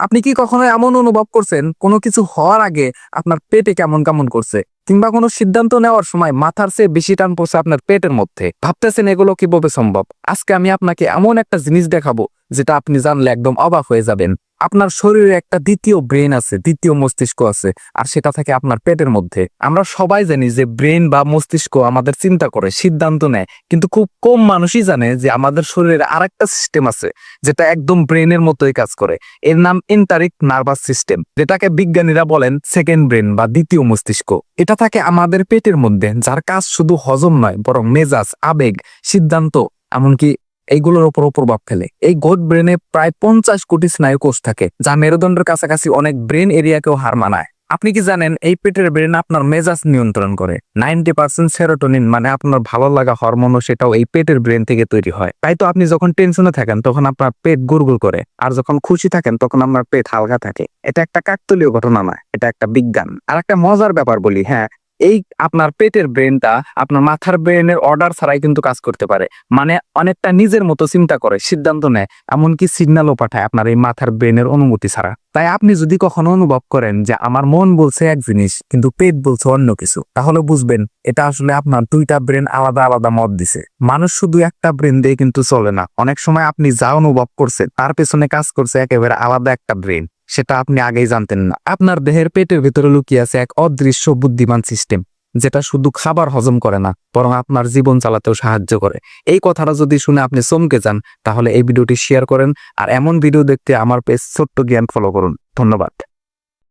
আপনি কি কখনো এমন অনুভব করছেন? কোনো কিছু হওয়ার আগে আপনার পেটে কেমন কেমন করছে? কিংবা কোনো সিদ্ধান্ত নেওয়ার সময় মাথার চেয়ে বেশি টান পড়ছে আপনার পেটের মধ্যে? ভাবতেছেন এগুলো কীভাবে সম্ভব? আজকে আমি আপনাকে এমন একটা জিনিস দেখাবো, যেটা আপনি জানলে একদম অবাক হয়ে যাবেন। আপনার শরীরে একটা দ্বিতীয় ব্রেন আছে, দ্বিতীয় মস্তিষ্ক আছে, আর সেটা থাকে আপনার পেটের মধ্যে। আমরা সবাই জানি যে ব্রেন বা মস্তিষ্ক আমাদের চিন্তা করে, সিদ্ধান্ত নেয়। কিন্তু খুব কম মানুষই জানে যে আমাদের শরীরে আরেকটা সিস্টেম আছে, যেটা একদম ব্রেনের মতোই কাজ করে। এর নাম ইন্টারিক নার্ভাস সিস্টেম যেটাকে বিজ্ঞানীরা বলেন সেকেন্ড ব্রেন বা দ্বিতীয় মস্তিষ্ক। এটা থাকে আমাদের পেটের মধ্যে, যার কাজ শুধু হজম নয়, বরং মেজাজ, আবেগ, সিদ্ধান্ত, এমনকি এইগুলোর উপরও প্রভাব ফেলে। এই গোট ব্রেনে প্রায় পঞ্চাশ কোটি স্নায়ু কোষ থাকে, যা মেরুদণ্ডের কাছাকাছি অনেক ব্রেন এরিয়াকেও হার মানায়। আপনি কি জানেন, এই পেটের ব্রেন আপনার মেজাজ নিয়ন্ত্রণ করে। নাইনটি পার্সেন্ট সেরোটোনিন মানে আপনার ভালো লাগা হরমোনও সেটাও এই পেটের ব্রেন থেকে তৈরি হয়। তাই তো আপনি যখন টেনশনে থাকেন, তখন আপনার পেট গুড়গুড় করে। আর যখন খুশি থাকেন, তখন আপনার পেট হালকা থাকে। এটা একটা কাকতলীয় ঘটনা নয়, এটা একটা বিজ্ঞান। আর একটা মজার ব্যাপার বলি হ্যাঁ এই আপনার পেটের ব্রেনটা আপনার মাথার ব্রেনের অর্ডার ছাড়াই কিন্তু কাজ করতে পারে। মানে অনেকটা নিজের মতো চিন্তা করে, সিদ্ধান্ত নেয়, এমনকি সিগন্যালও পাঠায় আপনার এই মাথার ব্রেনের অনুমতি ছাড়া। তাই আপনি যদি কখনো অনুভব করেন যে আমার মন বলছে এক জিনিস, কিন্তু পেট বলছে অন্য কিছু, তাহলে বুঝবেন এটা আসলে আপনার দুইটা ব্রেন আলাদা আলাদা মত দিছে। মানুষ শুধু একটা ব্রেন দিয়ে কিন্তু চলে না। অনেক সময় আপনি যা অনুভব করছেন, তার পেছনে কাজ করছে একেবারে আলাদা একটা ব্রেন সেটা আপনি আগেই জানতেন না। আপনার দেহের পেটের ভেতরে লুকিয়ে আছে এক অদৃশ্য বুদ্ধিমান সিস্টেম, যেটা শুধু খাবার হজম করে না, বরং আপনার জীবন চালাতেও সাহায্য করে। এই কথাটা যদি শুনে আপনি চমকে যান, তাহলে এই ভিডিওটি শেয়ার করেন, আর এমন ভিডিও দেখতে আমার পেজ ছোট্ট জ্ঞান ফলো করুন। ধন্যবাদ।